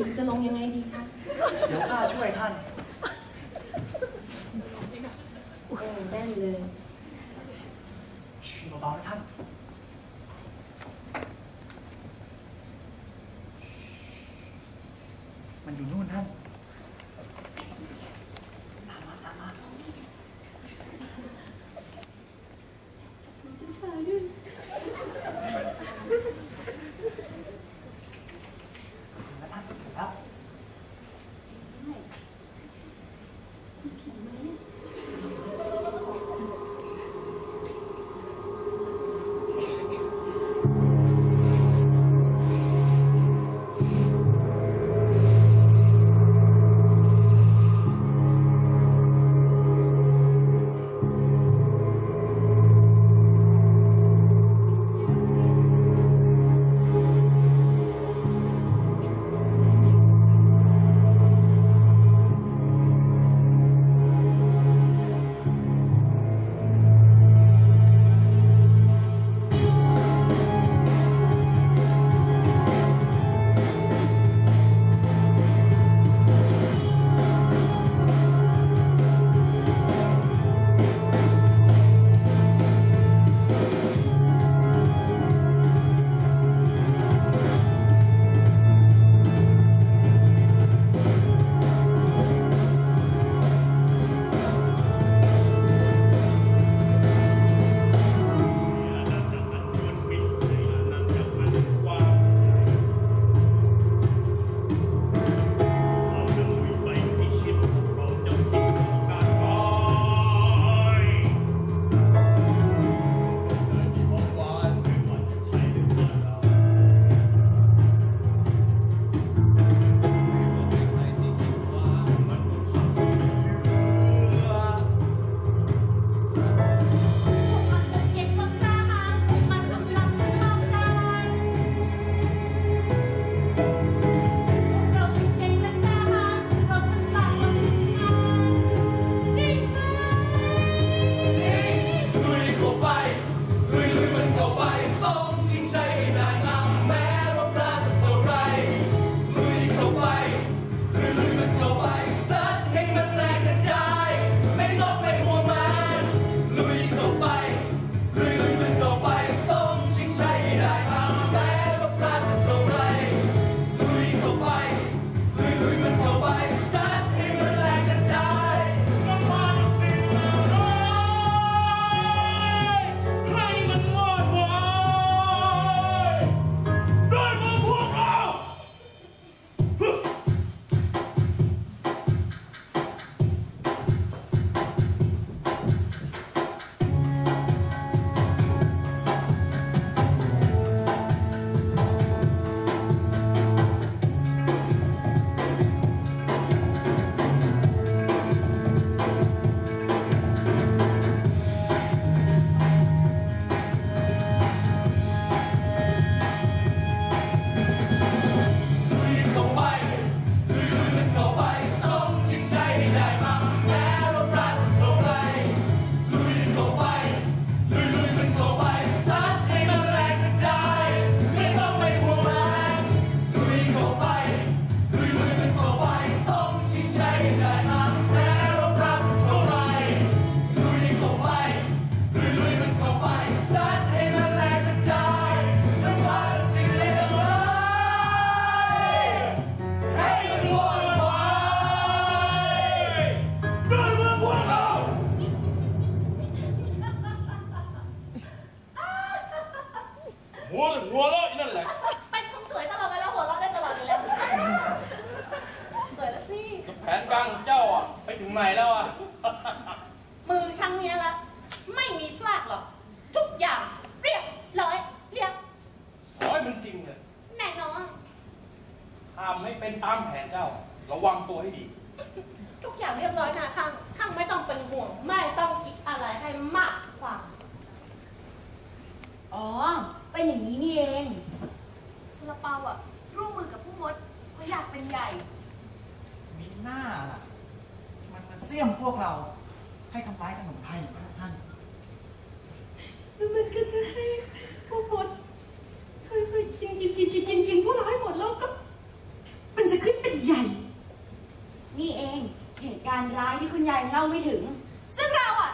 ญิงจะลงยังไงดีคะเดี๋ยวข้าช่วยท่านโอ้แน่นเลยชิเบาๆนะท่านมัน หัวหัวเราะอีนั่นแหละเป็นคนสวยตลอดไปแล้วหัวเราะได้ตลอดอยู่แล้ว สวยแล้วสิ แผนการของเจ้าอะไปถึงไหนแล้วอะ มือช่างเนี้ยละ ไม่มีพลาดหรอก ทุกอย่างเรียบร้อยเรียบขอให้มันจริงเถอะแน่นอน ทำให้เป็นตามแผนเจ้า ระวังตัวให้ดี ทุกอย่างเรียบร้อยนะข้างข้างไม่ต้องเป็นห่วง ไม่ต้องคิดอะไรให้มากความอ๋อ็นอย่างนี้นี่เองซาลาเปาอะร่วมมือกับผู้มดเพราะอยากเป็นใหญ่ มีหน้าล่ะ มันมาเสี่ยมพวกเรา ให้ทำร้ายขนมไทยท่านแล้วมันก็จะให้ผู้มดค่อยๆกินกินกินกินกินกินพวกเราให้หมดแล้วก็ มันจะขึ้นเป็นใหญ่ นี่เองเหตุการณ์ร้ายที่คุณยายเล่าไม่ถึง ซึ่งเราอะ